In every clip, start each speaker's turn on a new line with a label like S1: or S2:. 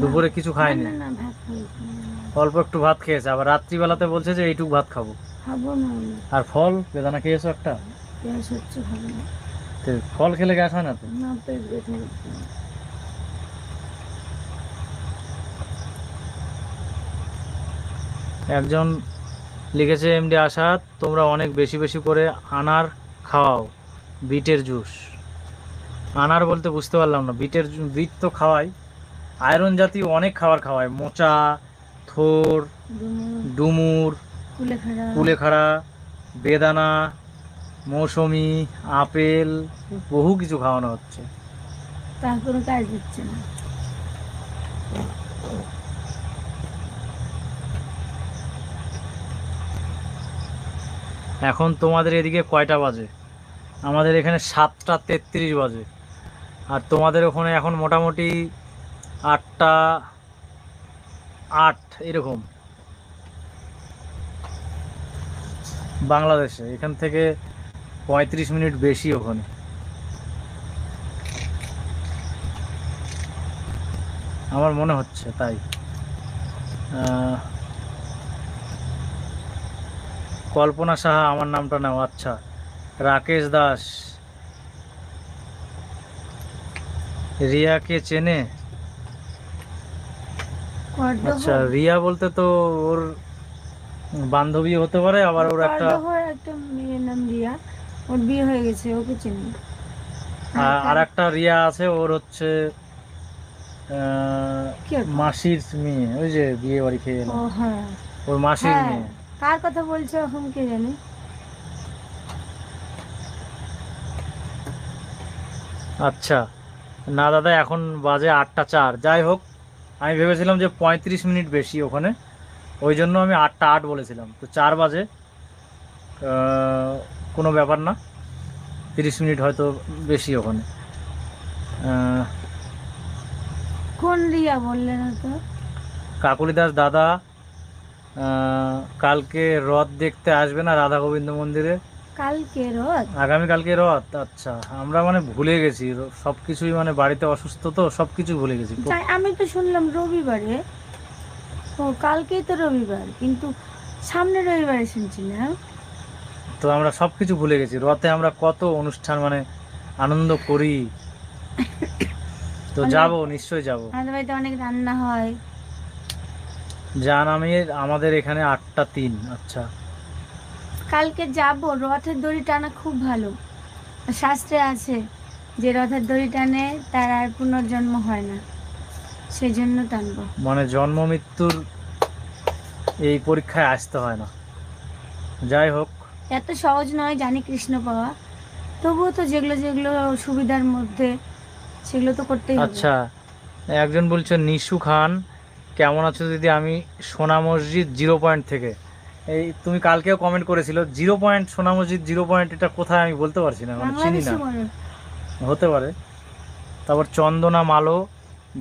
S1: দুপুরে কিছু খায়নি। অল্প একটু ভাত খেয়েছে আবার রাত্রিবেলাতে বলছে যে এইটুকু ভাত খাব। আর ফল? বেদানা খেয়েছো একটা? ফল খেলে গ্যাস হয় না তো? একজন লিখেছে এমডি আসাদ তোমরা অনেক বেশি বেশি করে আনার খাওয়াও বিটের জুস। আনার বলতে বুঝতে পারলাম না বিটের বিট তো খাওয়াই আয়রন জাতীয় অনেক খাবার খাওয়ায়। মোচা থোর
S2: ডুমুর কুলেখাড়া
S1: কুলেখাড়া বেদানা মৌসুমি আপেল বহু কিছু খাওয়ানো হচ্ছে।
S2: তার কোনো কাজ দিচ্ছে না।
S1: এখন তোমাদের এদিকে কয়টা বাজে? আমাদের এখানে সাতটা তেত্রিশ বাজে। আর তোমাদের ওখানে এখন মোটামুটি আটটা আট, এরকম। বাংলাদেশে, এখান থেকে পঁয়ত্রিশ মিনিট বেশি ওখানে। আমার মনে হচ্ছে তাই। কল্পনা সাহা আমার নামটা নাও আচ্ছা। রাকেশ দাস। রিয়াকে চেনে? আচ্ছা রিয়া বলতে তো ওর বান্ধবী হতে পারে আবার ওর একটা
S2: একটা মেয়ের নাম রিয়া। ওর বিয়ে হয়ে গেছে ওকে চিনি।
S1: আর একটা রিয়া আছে ওর হচ্ছে? মাসির মেয়ে ওই যে বিয়ে বাড়ি খেয়ে এলো।
S2: হ্যাঁ।
S1: ওর মাসির
S2: হ্যাঁ
S1: মেয়ে।
S2: কার কথা বলছো এখন কে জানে?
S1: আচ্ছা না দাদা এখন বাজে আটটা চার। যাই হোক আমি ভেবেছিলাম যে পঁয়ত্রিশ মিনিট বেশি ওখানে। ওই জন্য আমি আটটা আট বলেছিলাম। তো চার বাজে কোনো ব্যাপার না। তিরিশ মিনিট হয়তো বেশি ওখানে।
S2: কোন রিয়া বললে না তো
S1: কাকুলি দাস দাদা কালকে রথ দেখতে আসবে না রাধা গোবিন্দ মন্দিরে?
S2: কালকে রথ?
S1: আগামীকালকে রথ আচ্ছা। আমরা মানে ভুলে গেছি সব কিছুই মানে বাড়িতে অসুস্থ তো সব কিছু ভুলে গেছি।
S2: আমি তো শুনলাম রবিবারে। ও কালকেই তো রবিবার কিন্তু সামনে রবিবারে শুনছিলাম
S1: তো আমরা সবকিছু ভুলে গেছি। রথে আমরা কত অনুষ্ঠান মানে আনন্দ করি। তো যাব নিশ্চয়ই যাব।
S2: আমাদের বাড়িতে অনেক রান্না হয়।
S1: জান আমি আমাদের এখানে আটটা তিন আচ্ছা।
S2: কালকে যাব রথের দড়ি টানা খুব ভালো। শাস্ত্রে আছে যে রথের দড়ি টানে তার আর পুনর্জন্ম হয় না সেই জন্য টানবো।
S1: মানে জন্ম মৃত্যুর এই পরীক্ষায় আসতে হয় না। যাই হোক।
S2: এত সহজ নয় জানি কৃষ্ণ পাওয়া। তবুও তো যেগুলো যেগুলো সুবিধার মধ্যে সেগুলো তো করতেই হবে।
S1: আচ্ছা একজন বলছে নিশু খান কেমন আছো দিদি? আমি সোনা মসজিদ জিরো পয়েন্ট থেকে। এই তুমি কালকেও কমেন্ট করেছিল জিরো পয়েন্ট সোনা মসজিদ জিরো পয়েন্ট এটা কোথায় আমি বলতে পারছি না মানে চিনি না। হতে পারে। তারপর চন্দনা মালো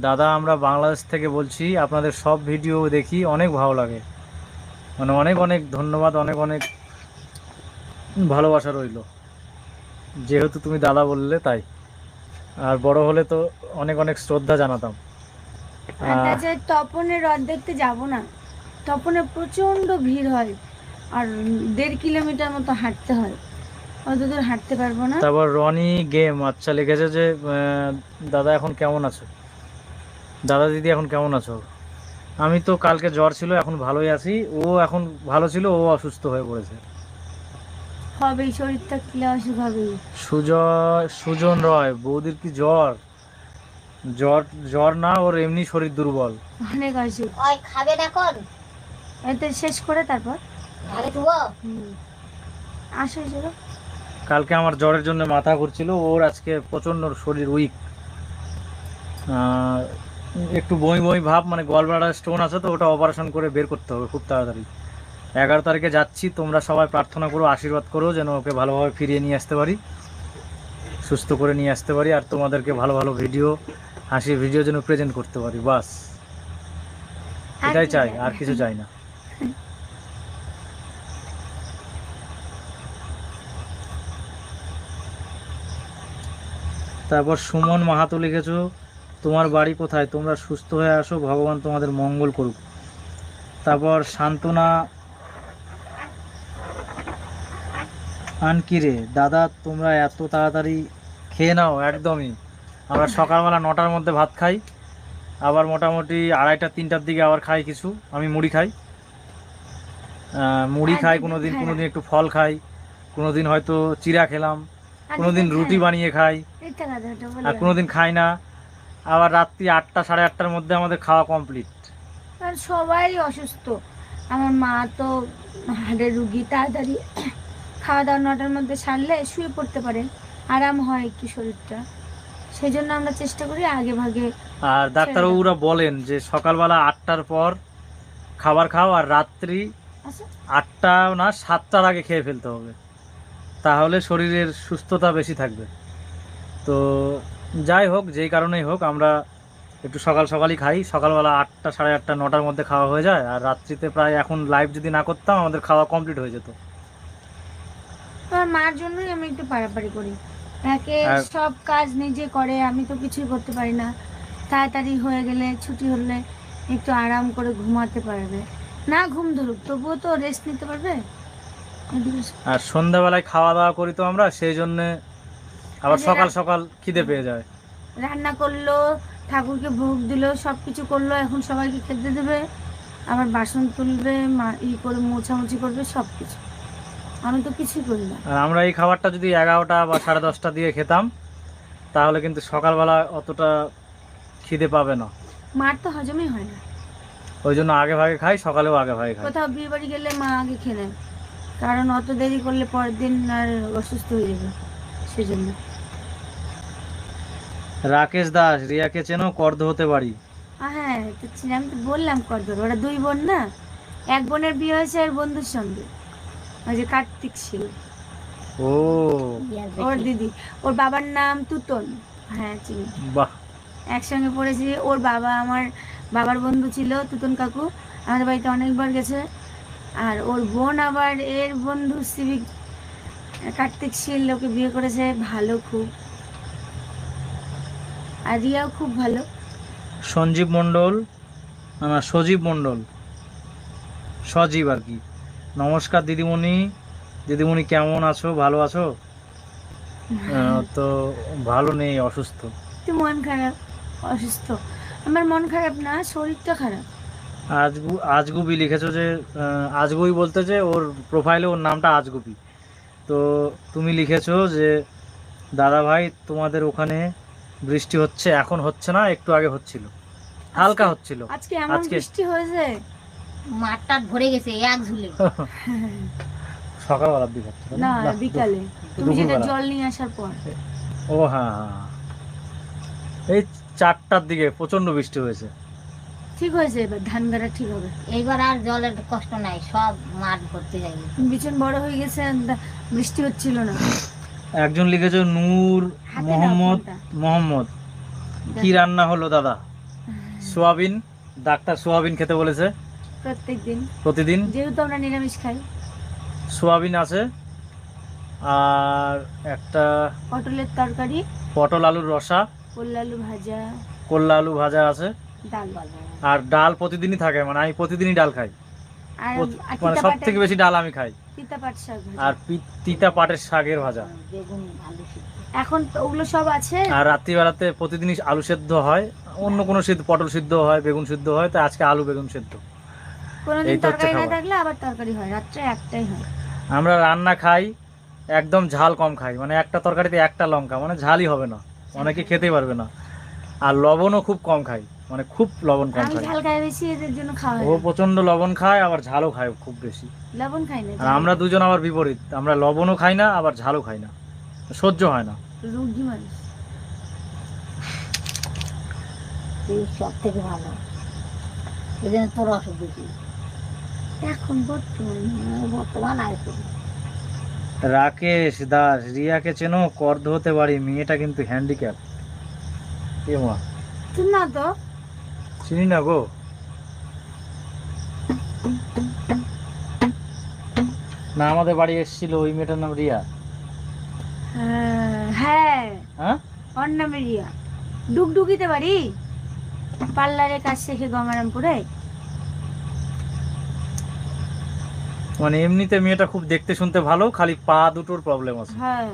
S1: দাদা আমরা বাংলাদেশ থেকে বলছি আপনাদের সব ভিডিও দেখি অনেক ভালো লাগে। মানে অনেক অনেক ধন্যবাদ অনেক অনেক ভালোবাসা রইল। যেহেতু তুমি দাদা বললে তাই। আর বড় হলে তো অনেক অনেক শ্রদ্ধা জানাতাম।
S2: তপনের রথ দেখতে যাব না। তপনে প্রচণ্ড ভিড় হয় আর দেড় কিলোমিটার মতো হাঁটতে হয়। অত দূর হাঁটতে পারব না।
S1: তারপর রনি গেম আচ্ছা লিখেছে যে দাদা এখন কেমন আছো? দাদা দিদি এখন কেমন আছো? আমি তো কালকে জ্বর ছিল এখন ভালোই আছি। ও এখন ভালো ছিল ও অসুস্থ হয়ে পড়েছে।
S2: হবেই শরীরটা কিলে অসুখ হবেই।
S1: সুজয় সুজন রয় বৌদির কি জ্বর? জ্বর জ্বর না ওর এমনি শরীর দুর্বল।
S2: অনেক অসুখ।
S3: ওই খাবেন এখন?
S2: এতে শেষ করে তারপর। আসো চলো।
S1: কালকে আমার জ্বরের জন্য মাথা ঘুরছিল ওর আজকে প্রচণ্ড শরীর উইক একটু বই বই ভাব মানে গলব্লাডার স্টোন আছে তো ওটা অপারেশন করে বের করতে হবে খুব তাড়াতাড়ি। এগারো তারিখে যাচ্ছি তোমরা সবাই প্রার্থনা করো আশীর্বাদ করো যেন ওকে ভালোভাবে ফিরিয়ে নিয়ে আসতে পারি সুস্থ করে নিয়ে আসতে পারি আর তোমাদেরকে ভালো ভালো ভিডিও হাসির ভিডিও যেন প্রেজেন্ট করতে পারি বাস। এটাই চাই
S2: চাই?
S1: আর কিছু চাই না। তারপর সুমন মাহাতো লিখেছো তোমার বাড়ি কোথায়? তোমরা সুস্থ হয়ে আসো ভগবান তোমাদের মঙ্গল করুক। তারপর সান্ত্বনা আনকি রে দাদা তোমরা এত তাড়াতাড়ি খেয়ে নাও একদমই। আমরা সকালবেলা নটার মধ্যে ভাত খাই আবার মোটামুটি আড়াইটা তিনটার দিকে আবার খাই কিছু। আমি মুড়ি খাই। মুড়ি খাই কোনো দিন কোনো দিন একটু ফল খাই কোনো দিন হয়তো চিরা খেলাম কোনো দিন রুটি বানিয়ে খাই। আর
S2: বললাম
S1: কোনো দিন খাই না। আবার রাত্রি আটটা সাড়ে আটটার মধ্যে আমাদের খাওয়া কমপ্লিট।
S2: আর সবাই অসুস্থ। আমার মা তো হাড়ের রুগী তাড়াতাড়ি খাওয়া দাওয়া নটার মধ্যে সারলে শুয়ে পড়তে পারে। আরাম হয় একটু শরীরটা। সেই জন্য আমরা চেষ্টা করি আগে ভাগে
S1: আর ডাক্তারবাবুরা বলেন যে সকালবেলা আটটার পর খাবার খাও আর রাত্রি
S2: আচ্ছা।
S1: আটটা না সাতটার আগে খেয়ে ফেলতে হবে। তাহলে শরীরের সুস্থতা বেশি থাকবে। তো যাই হোক যেই কারণেই হোক আমরা একটু সকাল সকালই খাই। সকালবেলা আটটা সাড়ে আটটা নটার মধ্যে খাওয়া হয়ে যায়। আর রাত্রিতে প্রায় এখন লাইভ যদি না করতাম আমাদের খাওয়া কমপ্লিট হয়ে যেত।
S2: মার জন্যই আমি একটু পারাপারি করি।
S1: আর-
S2: সব কাজ নিজে করে আমি তো কিছুই করতে পারি না। তাড়াতাড়ি হয়ে গেলে ছুটি হলে একটু আরাম করে ঘুমাতে পারবে। না ঘুম ধরুক তবুও তো রেস্ট নিতে পারবে?
S1: আর সন্ধ্যাবেলায় খাওয়া দাওয়া করি তো আমরা সেই জন্যে আবার সকাল সকাল খিদে পেয়ে যায়।
S2: রান্না করল ঠাকুরকে ভোগ দিলো সব কিছু করল এখন সবাইকে খেতে দেবে আবার বাসন তুলবে ই করে মোছামুছি করবে সব কিছু আমি তো কিছুই করি না।
S1: আর আমরা এই খাবারটা যদি এগারোটা বা সাড়ে দশটা দিয়ে খেতাম তাহলে কিন্তু সকালবেলা অতটা খিদে পাবে না।
S2: মার তো হজমই হয় না।
S1: ওই জন্য আগে ভাগে খাই সকালেও আগে ভাগে খাই।
S2: কোথাও বিয়ে বাড়ি গেলে মা আগে খেয়ে নেয়। কারণ অত দেরি করলে পরের দিন আর অসুস্থ হয়ে যাবে সেজন্য।
S1: রাকেশ দাস রিয়াকে চেনো? কর্দ হতে পারি।
S2: হ্যাঁ তো চিনি, আমি তো বললাম কত ওরা দুই বোন না? এক বোনের বিয়ে হয়েছে আর বন্ধুর সঙ্গে। ওই যে কার্তিক ছিল।
S1: ও।
S2: ওর দিদি। ওর বাবার নাম তুতন। হ্যাঁ চিনি।
S1: বাহ।
S2: একসঙ্গে পড়েছি। ওর বাবা আমার বাবার বন্ধু ছিল তুতন কাকু। আমাদের বাড়িতে অনেকবার গেছে। আর ওর বোন আবার এর বন্ধু সিভিক কার্তিক শীল ওকে বিয়ে করেছে ভালো খুব। আর রিয়াও খুব ভালো।
S1: সঞ্জীব মণ্ডল না সজীব মণ্ডল। সজীব আর কি। নমস্কার দিদিমণি। দিদিমণি কেমন আছো? ভালো আছো? তো ভালো নেই অসুস্থ।
S2: মন খারাপ অসুস্থ। আমার মন খারাপ না শরীরটা খারাপ।
S1: আজগু আজগুবি লিখেছো যে আজগুবি বলতে যে ওর প্রোফাইলে ওর নামটা আজগুবি। তো তুমি লিখেছো যে দাদা ভাই তোমাদের ওখানে বৃষ্টি হচ্ছে এখন হচ্ছে না একটু আগে হচ্ছিল। হালকা হচ্ছিল।
S2: আজকে এমন
S1: আজকে-
S2: বৃষ্টি হয়েছে
S3: মাঠটা ভরে গেছে এক ঝুলে।
S1: সকালবেলার দিকে
S2: না বিকালে। তুমি যেটা জল নিয়ে আসার পর।
S1: ও হ্যাঁ হ্যাঁ এই চারটার দিকে প্রচণ্ড বৃষ্টি হয়েছে।
S2: ঠিক হয়েছে এবার ধান গাড়া ঠিক হবে।
S3: এইবার আর জলের কষ্ট নাই সব মাঠ ভর্তি যাবে
S2: বিছন বড় হয়ে গেছে বৃষ্টি হচ্ছিল না।
S1: একজন লিখেছে নূর মোহাম্মদ মোহাম্মদ। কি রান্না হলো দাদা? সোয়াবিন ডাক্তার সোয়াবিন খেতে বলেছে।
S2: প্রত্যেক দিন
S1: প্রতিদিন?
S2: যেহেতু আমরা নিরামিষ খাই।
S1: সোয়াবিন আছে আর একটা
S2: পটলের তরকারি
S1: পটল আলুর রসা
S2: কল্লা আলু ভাজা।
S1: কল্লা আলু ভাজা আছে। আর ডাল প্রতিদিনই থাকে মানে আমি প্রতিদিনই ডাল খাই। মানে সব থেকে বেশি ডাল আমি খাই। আর তিতা পাটের শাকের ভাজা।
S3: সিদ্ধ।
S2: এখন ওগুলো সব আছে?
S1: আর রাত্রিবেলাতে প্রতিদিনই আলু সেদ্ধ হয়। অন্য কোনো সিদ্ধ পটল সিদ্ধ হয় বেগুন সিদ্ধ হয় তো আজকে আলু বেগুন সিদ্ধ।
S2: কোনোদিন তরকারি না থাকলে আবার তরকারি হয় রাত্রে একটাই হয়।
S1: আমরা রান্না খাই একদম ঝাল কম খাই। মানে একটা তরকারিতে একটা লঙ্কা মানে ঝালই হবে না। অনেকে খেতেই পারবে না। আর লবণও খুব কম খাই। মানে খুব লবণ কম খাই।
S2: ঝাল খাই বেশি এদের জন্য খাওয়া
S1: ও প্রচণ্ড লবণ খায় আবার ঝালও খায় খুব বেশি।
S2: লবণ খাই না
S1: আর আমরা দুজন আবার বিপরীত আমরা লবণও খাই না আবার ঝালও খাই না। সহ্য হয় না।
S2: রুগী মানুষ।
S3: সব থেকে ভালো। এই জন্য তোর অসুখ বেশি
S2: এখন বর্তমান
S3: বর্তমান আর।
S1: রাকেশ দাস রিয়াকে চেনো? কর্দ হতে পারি মেয়েটা কিন্তু হ্যান্ডিক্যাপ এ মা।
S2: তুই না তো?
S1: চিনি না গো। না আমাদের বাড়ি এসেছিল ওই মেয়েটার নাম রিয়া।
S2: হ্যাঁ, হ্যাঁ।
S1: হ্যাঁ?
S2: ওর নামে রিয়া। ডুগডুগিতে বাড়ি? পার্লারে কাজ শেখে গঙ্গারামপুরে?
S1: মানে এমনিতে মেয়েটা খুব দেখতে শুনতে ভালো খালি পা দুটোর প্রবলেম আছে।
S2: হ্যাঁ।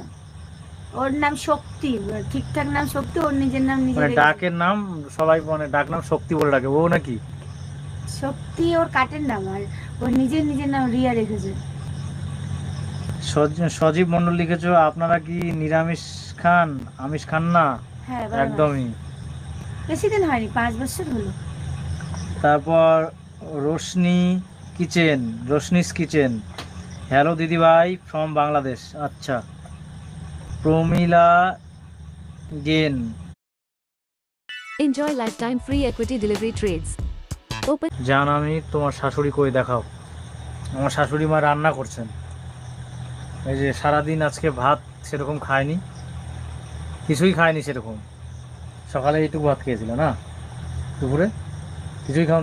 S2: ওর নাম শক্তি ঠিকঠাক নাম শক্তি ওর নিজের নাম নিজে
S1: মানে ডাকের নাম সবাই মানে ডাক নাম শক্তি বলে ডাকে ও নাকি?
S2: শক্তি ওর কাটের নাম আর ওর নিজের নিজের নাম রিয়া রেখেছে।
S1: সজীব মন্ডল লিখেছো আপনারা কি নিরামিষ খান? আমিষ খান না?
S2: হ্যাঁ
S1: একদমই।
S2: বেশি দিন হয়নি পাঁচ বছর হলো।
S1: তারপর Roshni kitchen Roshni's kitchen. Hello দিদিভাই ফ্রম বাংলাদেশ। আচ্ছা। প্রমিলা গেন
S4: lifetime free equity delivery trades. Open
S1: জান আমি তোমার শাশুড়ি কই দেখাও। আমার শাশুড়ি মা রান্না করছেন। এই যে সারাদিন আজকে ভাত সেরকম খায়নি। কিছুই খায়নি সেরকম। সকালে একটু ভাত খেয়েছিল না? দুপুরে? কিছুই খাওনি?